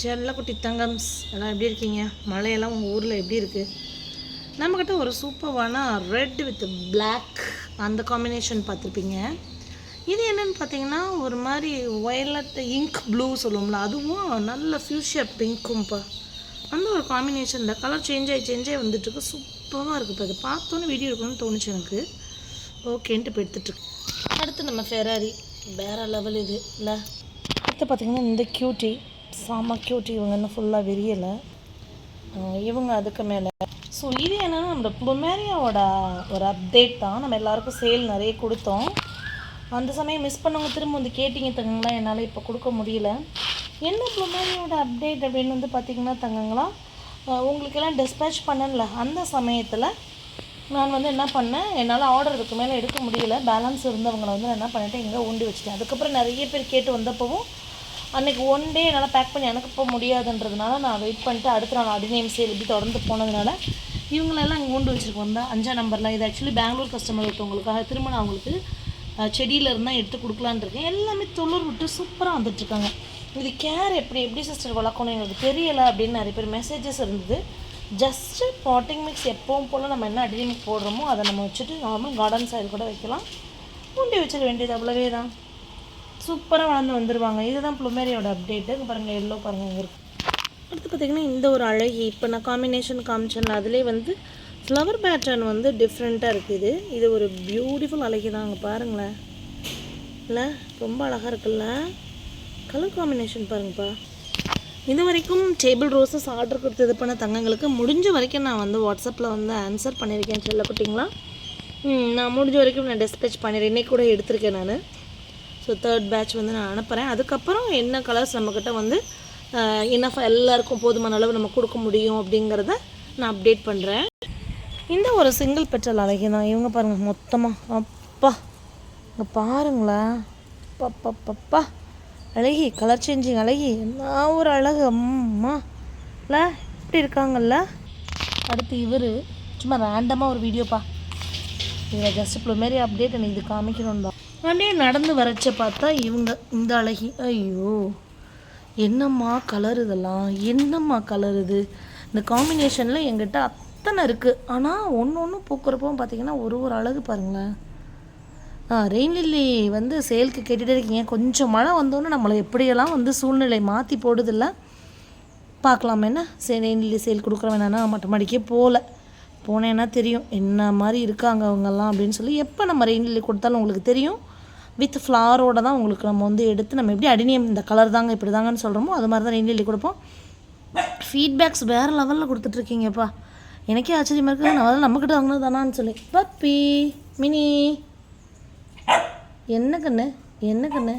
செல்லக்குட்டி தங்கம்ஸ் எல்லாம் எப்படி இருக்கீங்க? மழையெல்லாம் உங்கள் ஊரில் எப்படி இருக்குது நம்மக்கிட்ட ஒரு சூப்பர்வான ரெட் வித் பிளாக் அந்த காம்பினேஷன் பார்த்துருப்பீங்க. இது என்னென்னு பார்த்தீங்கன்னா ஒரு மாதிரி வயலட் இங்க் ப்ளூ சொல்லுவோம்ல அதுவும் நல்ல ஃப்யூச்சர் பிங்க்கும்ப்பா அந்த ஒரு காம்பினேஷனில் கலர் சேஞ்ச் ஆகி சேஞ்ச் ஆகி வந்துட்டுருக்கு. சூப்பராக இருக்குது இப்போ அது பார்த்தோன்னே வீடியோ இருக்கணும்னு தோணுச்சு எனக்கு. ஓகேன்ட்டு இப்போ எடுத்துட்ருக்கு அடுத்து நம்ம ஃபெராரி வேறு லெவல் இது இல்லை? அடுத்து பார்த்திங்கன்னா இந்த கியூட்டி செம்ம கியூட் இவங்க இன்னும் ஃபுல்லாக விரியலை. இவங்க அதுக்கு மேலே. ஸோ இது என்னென்னா நம்ம ப்ளூமேரியாவோட ஒரு அப்டேட் தான். நம்ம எல்லாருக்கும் சேல் நிறைய கொடுத்தோம். அந்த சமயம் மிஸ் பண்ணவங்க திரும்ப வந்து கேட்டிங்க தங்கங்களா? என்னால் இப்போ கொடுக்க முடியல. என்ன ப்ளூமேரியாவோட அப்டேட் அப்படின்னு வந்து பார்த்திங்கன்னா தங்கங்களா உங்களுக்கெல்லாம் டிஸ்பேச் பண்ணல அந்த சமயத்தில் நான் வந்து என்ன பண்ணேன் என்னால் ஆர்டர் இதுக்கு மேலே எடுக்க முடியல. பேலன்ஸ் இருந்தவங்களை வந்து நான் என்ன பண்ணிட்டேன் எங்கே ஊண்டி வச்சுட்டேன். அதுக்கப்புறம் நிறைய பேர் கேட்டு வந்தப்பவும் அன்னைக்கு ஒன் டே என்னால் பேக் பண்ணி அனுப்ப முடியாதுன்றதுனால நான் வெயிட் பண்ணிட்டு அடுத்த நாள் அடிநேம் சேல் இப்படி தொடர்ந்து போனதுனால இவங்களெல்லாம் இங்கே கொண்டு வச்சுருக்கோம். தான் அஞ்சாம் நம்பரில் இது ஆக்சுவலி பெங்களூர் கஸ்டமர் ஒருத்தவங்களுக்காக திரும்ப அவங்களுக்கு செடியில் இருந்தால் எடுத்து கொடுக்கலான்னு இருக்கேன். எல்லாமே துளிர் விட்டு சூப்பராக வந்துட்டுருக்காங்க இது கேர் எப்படி எப்படி சிஸ்டர் வளர்க்கணும் எங்களுக்கு தெரியலை அப்படின்னு நிறைய பேர் மெசேஜஸ் இருந்தது. ஜஸ்ட்டு பாட்டிங் மிக்ஸ் எப்போவும் போல் நம்ம என்ன அடிநேம் போடுறோமோ அதை நம்ம வச்சுட்டு நார்மல் கார்டன் சைடு கூட வைக்கலாம். ஊண்டி வச்சிட வேண்டியது அவ்வளவே தான் சூப்பராக வளர்ந்து வந்துடுவாங்க இதுதான் ப்ளூமேரியோட அப்டேட்டு இங்கே பாருங்கள் எல்லோ பாருங்கள் இங்கே இருக்கு. அடுத்து பார்த்திங்கன்னா இந்த ஒரு அழகி இப்போ நான் காம்பினேஷன் காமிச்சேன். அதிலே வந்து ஃப்ளவர் பேட்டர்ன் வந்து டிஃப்ரெண்ட்டாக இருக்குது இது. ஒரு பியூட்டிஃபுல் அழகி தான். அங்கே பாருங்களேன். இல்லை ரொம்ப அழகாக இருக்குல்ல. கலர் காம்பினேஷன் பாருங்கப்பா. இது வரைக்கும் டேபிள் ரோஸஸ் ஆர்டர் கொடுத்து இது பண்ண தங்கங்களுக்கு முடிஞ்ச வரைக்கும் நான் வந்து வாட்ஸ்அப்பில் வந்து ஆன்சர் பண்ணியிருக்கேன் செல்லக்குட்டிங்களா ம், நான் முடிஞ்ச வரைக்கும் நான் டெஸ்பேச் பண்ணிடுறேன். இன்னைக்கு கூட எடுத்திருக்கேன் நான். ஸோ தேர்ட் பேட்ச் வந்து நான் அனுப்புகிறேன் அதுக்கப்புறம் என்ன கலர்ஸ் நம்மக்கிட்ட வந்து இன்னஃப் எல்லாருக்கும் போதுமான அளவு நம்ம கொடுக்க முடியும் அப்படிங்கிறத நான் அப்டேட் பண்ணுறேன் இந்த ஒரு சிங்கிள் பெட்ரோல் அழகி தான். இவங்க பாருங்கள் மொத்தமாக அப்பா. இங்கே பாருங்களேன். பப்பா அழகி கலர் சேஞ்சிங் அழகி. என்ன ஒரு அழகு அம்மா. இல்லை இப்படி இருக்காங்கல்ல. அடுத்து இவர். சும்மா ரேண்டமாக ஒரு வீடியோப்பா இங்கே ஜஸ்ட் ப்ளூமேரி அப்டேட் எனக்கு இது காமிக்கணும் தான் அப்படியே நடந்து வரைச்ச பார்த்தா இவங்க இந்த அழகி. ஐயோ என்னம்மா கலர் இதெல்லாம்? என்னம்மா கலர் இது? இந்த காம்பினேஷனில் எங்கிட்ட அத்தனை இருக்குது ஆனால் ஒன்று ஒன்று பூக்கிறப்போ பார்த்தீங்கன்னா ஒரு ஒரு அழகு பாருங்களேன். ஆ ரெயின் லில்லி வந்து சேலுக்கு கேட்டுகிட்டே இருக்கீங்க. கொஞ்சம் மழை வந்தோன்னே நம்மளை எப்படியெல்லாம் வந்து சூழ்நிலை மாற்றி போடுதில்ல? பார்க்கலாம் என்ன? சரி ரெயின் லில்லி சேல் கொடுக்குற வேணான்னா மட்டும் மாடிக்கே போகல போனேன்னா தெரியும். என்ன மாதிரி இருக்காங்க அவங்கெல்லாம் அப்படின்னு சொல்லி எப்போ நம்ம ரெயின் லில்லி கொடுத்தாலும் உங்களுக்கு தெரியும். வித் ஃப்ளாரோட தான் உங்களுக்கு நம்ம வந்து எடுத்து நம்ம எப்படி அடினியம் இந்த கலர் தாங்க இப்படி தாங்கன்னு சொல்கிறோமோ அது மாதிரி தான் ரெயின் லில்லி கொடுப்போம். ஃபீட்பேக்ஸ் வேறு லெவலில் கொடுத்துட்ருக்கீங்கப்பா எனக்கே ஆச்சரியமாக இருக்குது நான் அதெல்லாம் நம்மக்கிட்ட வாங்கினது தானான்னு சொல்லி. Puppy Mini. என்ன கண்ணு? என்ன கண்ணு?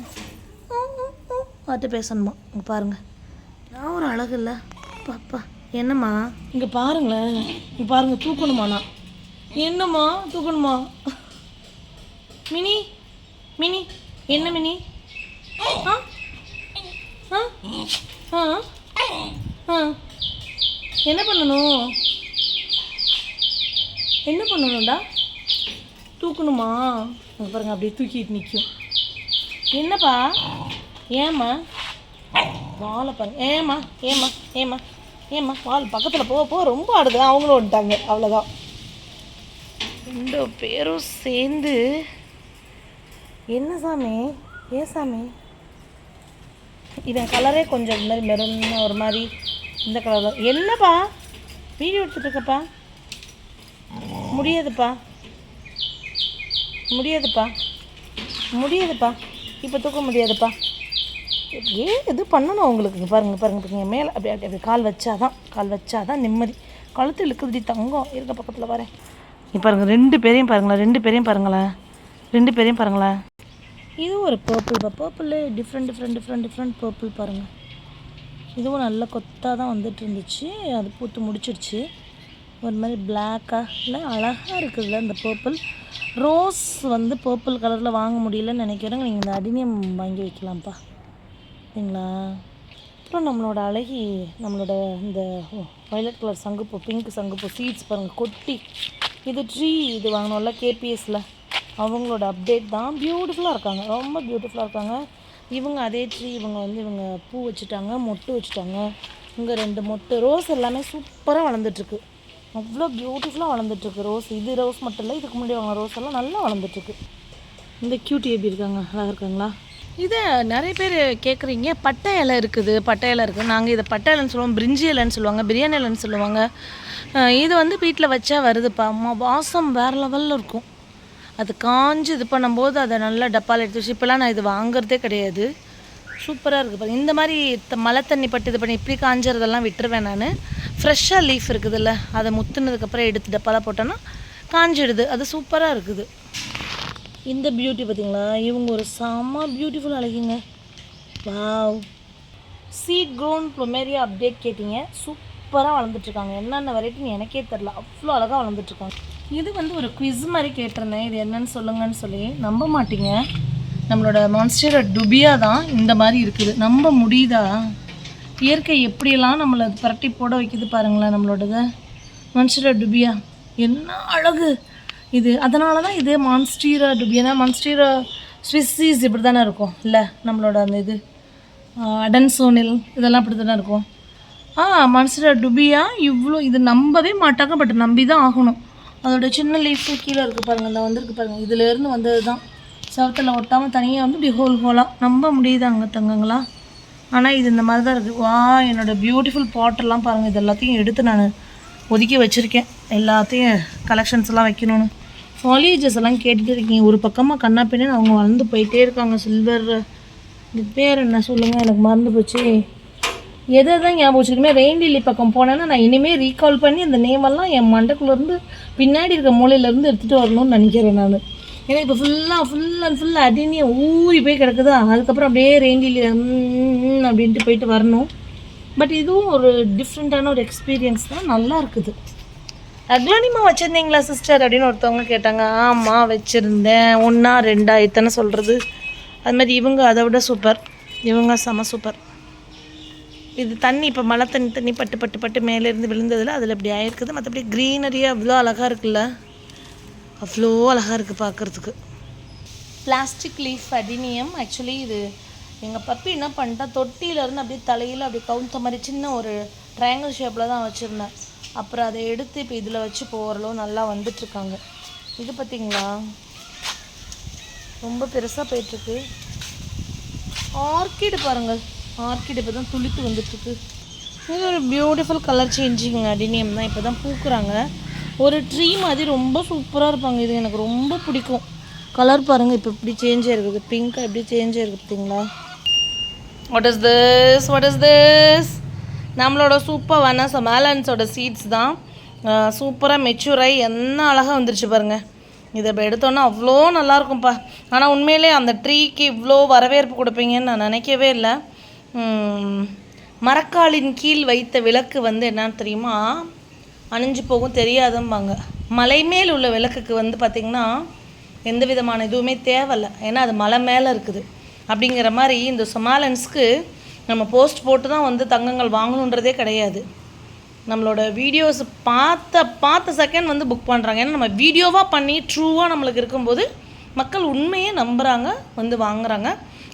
பார்த்து பேசணுமா? பாருங்கள் நான் ஒரு அழகு இல்லை. பாப்பா. என்னம்மா? இங்கே பாருங்களேன். இங்கே பாருங்கள் தூக்கணுமா நான் என்னம்மா தூக்கணுமா? மினி மினி என்ன மினி? ஆ? ஆ? ஆ? ஆ? என்ன பண்ணணும்? என்ன பண்ணணும்டா? தூக்கணுமா? பாருங்க அப்படியே தூக்கிட்டு நிற்கும் என்னப்பா? ஏம்மா? வாழை பாருங்க ஏம்மா? ஏம்மா? ஏம்மா? ஏம்மா வால் பக்கத்தில் போக போக ரொம்ப ஆடுது. அவங்களும் வந்துட்டாங்க. அவ்வளோதான் ரெண்டு பேரும் சேர்ந்து என்ன சாமி? ஏன் சாமி? இதன் கலரே கொஞ்சம் இந்த மாதிரி மெருன்னு ஒரு மாதிரி இந்த கலர் என்னப்பா? வீடியோ எடுத்துட்டு இருக்கப்பா முடியாதுப்பா. முடியாதுப்பா. முடியாதுப்பா. இப்போ தூக்க முடியாதுப்பா. ஏன் இது பண்ணணும் உங்களுக்கு பாருங்கள் பாருங்க பாருங்க பாருங்க மேலே அப்படி அப்படி அப்படி கால் வச்சாதான் கால் வச்சாதான் நிம்மதி. கழுத்து இழுக்குதுடி தங்கம். இருக்க பக்கத்தில் வரேன் நீ பாருங்கள் ரெண்டு பேரையும் பாருங்களேன் ரெண்டு பேரையும் பாருங்களேன். ரெண்டு பேரையும் பாருங்களேன். இது ஒரு purple purple different different different different purple பாருங்கள் இதுவும் நல்ல கொத்தாக தான் வந்துட்டு இருந்துச்சு அது பூத்து முடிச்சிருச்சு. ஒரு மாதிரி பிளாக்காக இல்லை அழகாக இருக்குதுல்ல இந்த பர்பிள் ரோஸ் வந்து பர்பிள் கலரில் வாங்க முடியலன்னு நினைக்கிறேங்க நீங்கள் இந்த அடினியம் வாங்கி வைக்கலாம்ப்பா. சரிங்களா அப்புறம் நம்மளோட அழகி நம்மளோட இந்த வயலட் கலர் சங்குப்பூ பிங்க் சங்குப்பூ சீட்ஸ் பாருங்கள் கொட்டி. இது ட்ரீ இது வாங்கினோம்ல கேபிஎஸ்சில் அவங்களோட அப்டேட் தான் பியூட்டிஃபுல்லாக இருக்காங்க. ரொம்ப பியூட்டிஃபுல்லாக இருக்காங்க. இவங்க அதே ட்ரீ இவங்க வந்து இவங்க பூ வச்சுட்டாங்க மொட்டு வச்சுட்டாங்க. இங்கே ரெண்டு மொட்டு ரோஸ் எல்லாமே சூப்பராக வளர்ந்துட்டுருக்கு. அவ்வளோ பியூட்டிஃபுல்லாக வளர்ந்துட்டுருக்கு ரோஸ் இது ரோஸ் மட்டும் இல்லை இதுக்கு முன்னாடி வாங்கின ரோஸ் எல்லாம் நல்லா வளர்ந்துட்டுருக்கு. இந்த கியூட்டி எப்படி இருக்காங்க அழகாக இருக்காங்களா? இதை நிறைய பேர் கேட்குறீங்க பட்டை இலை இருக்குது பட்டை இலை இருக்குது. நாங்கள் இதை பட்டை இலைன்னு சொல்லுவோம் பிரிஞ்சி இலைன்னு சொல்லுவாங்க பிரியாணி இலைன்னு சொல்லுவாங்க. இது வந்து வீட்டில் வச்சா வருதுப்பா. அம்மா வாசம் வேறு லெவலில் இருக்கும். அது காஞ்சி இது பண்ணும்போது அதை நல்லா டப்பாவில் எடுத்து வச்சு இப்போலாம் நான் இது வாங்குறதே கிடையாது. சூப்பராக இருக்குது பாருங்க. இந்த மாதிரி த- மழை தண்ணி பட்டு இது பண்ணி இப்படி காஞ்சறதெல்லாம் விட்டுருவேன் நான். ஃப்ரெஷ்ஷாக லீஃப் இருக்குதுல்ல அதை முத்துனதுக்கப்புறம் எடுத்து டப்பாவில் போட்டோன்னா காஞ்சிடுது. அது சூப்பராக இருக்குது. இந்த பியூட்டி பார்த்தீங்களா? இவங்க ஒரு செம்ம beautiful அழகிங்க. Wow seed grown plumeria update கேட்டிங்க. சூப்பராக வளர்ந்துட்டுருக்காங்க. என்னென்ன வெரைட்டின்னு எனக்கே தெரில அவ்வளோ அழகாக வளர்ந்துட்டுருக்காங்க. இது வந்து ஒரு குவிஸ் மாதிரி கேட்டிருந்தேன். இது என்னன்னு சொல்லுங்கன்னு சொல்லி நம்ப மாட்டீங்க. நம்மளோட மான்ஸ்டரோட டுபியா தான் இந்த மாதிரி இருக்குது. நம்ப முடியுதா? இயற்கை எப்படியெல்லாம் நம்மளை புரட்டி போட வைக்குது பாருங்களேன் நம்மளோடது. மான்ஸ்டரோட டுபியா என்ன அழகு! இது அதனால தான் இது மான்ஸ்டீரா டுபியா மான்ஸ்டீரா ஸ்விஸ்ஸீஸ் இப்படி தானே இருக்கும். இல்லை நம்மளோட அந்த இது அடன்சோனில் இதெல்லாம் இப்படி தானே இருக்கும். ஆ மான்ஸ்டீரா டுபியா இவ்வளோ இது நம்பவே மாட்டாங்க பட் நம்பி தான் ஆகணும். அதோட சின்ன லீஃபு கீழே இருக்குது பாருங்கள் இந்த வந்திருக்கு பாருங்கள் இதுலேருந்து வந்தது தான் செவத்தில் ஒட்டாமல் தனியாக வந்து இப்படி ஹோல் ஹோலாக நம்ப முடியுதாங்க தங்கங்களா? ஆனால் இது இந்த மாதிரி தான் இருக்குது வா என்னோட பியூட்டிஃபுல் பாட்டெல்லாம் பாருங்கள் இது எல்லாத்தையும் எடுத்து நான் ஒதுக்கி வச்சுருக்கேன். எல்லாத்தையும் கலெக்ஷன்ஸ்லாம் வைக்கணும்னு. ஃபாலியேஜஸ் எல்லாம் கேட்டுட்டு இருக்கீங்க. ஒரு பக்கமாக கண்ணா பின்னு அவங்க வளர்ந்து போயிட்டே இருக்காங்க. சில்வர் இது பேர் என்ன சொல்லுங்கள் எனக்கு மறந்து போச்சு. எதை தான் ஞாபகம் வச்சுக்கணுமே ரெயின் லில்லி பக்கம் போனேன்னா நான் இனிமேல் ரீகால் பண்ணி அந்த நேமெல்லாம் என் மண்டக்குள்ளேருந்து பின்னாடி இருக்க மூலையிலேருந்து எடுத்துகிட்டு வரணும்னு நினைக்கிறேன் நான். ஏன்னா இப்போ ஃபுல்லாக ஃபுல் அண்ட் ஃபுல் அடினியை ஊறி போய் கிடக்குதா? அதுக்கப்புறம் அப்படியே ரெயின் லில்லி அப்படின்ட்டு போயிட்டு வரணும். பட் இதுவும் ஒரு டிஃப்ரெண்ட்டான ஒரு எக்ஸ்பீரியன்ஸ் தான். நல்லா இருக்குது. அக்லானிமா வச்சுருந்தீங்களா சிஸ்டர்? அப்படின்னு ஒருத்தவங்க கேட்டாங்க. ஆமாம் வச்சுருந்தேன். ஒன்றா ரெண்டா இத்தனை சொல்கிறது அது மாதிரி இவங்க அதை விட சூப்பர் இவங்க செம சூப்பர் இது தண்ணி இப்போ மழை தண்ணி தண்ணி பட்டு பட்டு பட்டு மேலேருந்து விழுந்ததில் அதில் இப்படி ஆயிருக்குது. மற்றபடி க்ரீனரியாக அவ்வளோ அழகாக இருக்குல்ல? அவ்வளோ அழகாக இருக்குது பார்க்குறதுக்கு பிளாஸ்டிக் லீஃப் அடினியம். ஆக்சுவலி இது எங்கள் பப்பி என்ன பண்ணிட்டா தொட்டியிலேருந்து அப்படியே தலையில் அப்படியே கவுந்த மாதிரி சின்ன ஒரு ட்ரையாங்கிள் ஷேப்பில் தான் வச்சுருந்தேன். அப்புறம் அதை எடுத்து இப்போ இதில் வச்சு போகிறளவு நல்லா வந்துட்டுருக்காங்க. இது பார்த்திங்களா ரொம்ப பெருசாக போயிட்டுருக்கு. ஆர்கிடு பாருங்கள். ஆர்கிட் இப்போ தான் துளித்து வந்துட்டுருக்கு. இது ஒரு பியூட்டிஃபுல் கலர் சேஞ்சிங் அடினியம் தான். இப்போ தான் பூக்குறாங்க. ஒரு ட்ரீ மாதிரி ரொம்ப சூப்பராக இருப்பாங்க. இது எனக்கு ரொம்ப பிடிக்கும். கலர் பாருங்கள் இப்போ இப்படி சேஞ்ச் ஆயிருக்குது. பிங்காக எப்படி சேஞ்ச் ஆயிருக்கு பார்த்தீங்களா what is this what is this நம்மளோட சூப்பரான சமாலன்ஸோட சீட்ஸ் தான். சூப்பராக மெச்சூர் ஆகி என்ன அழகாக வந்துருச்சு பாருங்கள் இதை இப்போ எடுத்தோன்னா அவ்வளோ நல்லாயிருக்கும்ப்பா ஆனால் உண்மையிலே அந்த ட்ரீக்கு இவ்வளோ வரவேற்பு கொடுப்பீங்கன்னு நான் நினைக்கவே இல்லை. மரக்காலின் கீழ் வைத்த விளக்கு வந்து என்னன்னு தெரியுமா? அணிஞ்சு போகும் தெரியாதும்பாங்க. மலை மேல் உள்ள விளக்குக்கு வந்து பார்த்திங்கன்னா எந்த விதமான இதுவுமே தேவையில்லை. ஏன்னா அது மலை மேலே இருக்குது. அப்படிங்கிற மாதிரி இந்த சொமாலன்ஸ்க்கு நம்ம போஸ்ட் போட்டு தான் வந்து தங்கங்கள் வாங்கணுன்றதே கிடையாது. நம்மளோட வீடியோஸ் பார்த்த பார்த்த செகண்ட் வந்து புக் பண்ணுறாங்க ஏன்னா நம்ம வீடியோவாக பண்ணி ட்ரூவாக நம்மளுக்கு இருக்கும்போது மக்கள் உண்மையே நம்புகிறாங்க வந்து வாங்குறாங்க.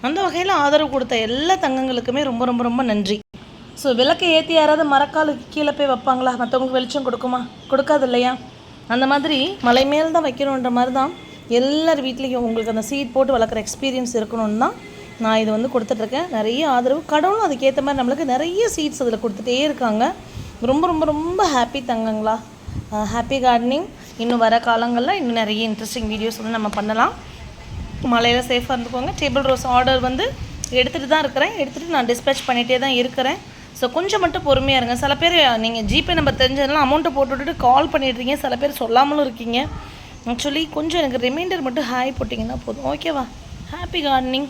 அந்த வகையில் ஆதரவு கொடுத்த எல்லா தங்கங்களுக்குமே ரொம்ப ரொம்ப ரொம்ப நன்றி. ஸோ விளக்கை ஏற்றி யாராவது மரக்காலுக்கு கீழே போய் வைப்பாங்களா? மற்றவங்களுக்கு வெளிச்சம் கொடுக்குமா? கொடுக்காது இல்லையா? அந்த மாதிரி மலை மேல் தான் வைக்கணுன்ற மாதிரி தான் எல்லார் வீட்லேயும் உங்களுக்கு அந்த சீட் போட்டு வளர்க்குற எக்ஸ்பீரியன்ஸ் இருக்கணும்னு தான் நான் இது வந்து கொடுத்துட்ருக்கேன். நிறைய ஆதரவு. கடவுளும் அதுக்கேற்ற மாதிரி நம்மளுக்கு நிறைய சீட்ஸ் அதில் கொடுத்துட்டே இருக்காங்க. ரொம்ப ரொம்ப ரொம்ப ஹாப்பி தங்கங்களா. ஹாப்பி கார்டனிங் இன்னும் வர காலங்களில் இன்னும் நிறைய இன்ட்ரெஸ்டிங் வீடியோஸ் வந்து நம்ம பண்ணலாம். மழையில் சேஃபாக இருந்துக்கோங்க. டேபிள் ரோஸ் ஆர்டர் வந்து எடுத்துகிட்டு தான் இருக்கிறேன். எடுத்துகிட்டு நான் டிஸ்பேச் பண்ணிகிட்டே தான் இருக்கிறேன். ஸோ கொஞ்சம் மட்டும் பொறுமையாக இருங்க. சில பேர் நீங்கள் ஜிபே நம்பர் தெரிஞ்சதெல்லாம் அமௌண்ட்டை போட்டு விட்டுட்டு கால் பண்ணிடுறீங்க. சில பேர் சொல்லாமலும் இருக்கீங்க. ஆக்சுவலி கொஞ்சம் எனக்கு ரிமைண்டர் மட்டும் ஹாய் போட்டிங்கன்னா போதும். ஓகேவா ஹாப்பி கார்டனிங்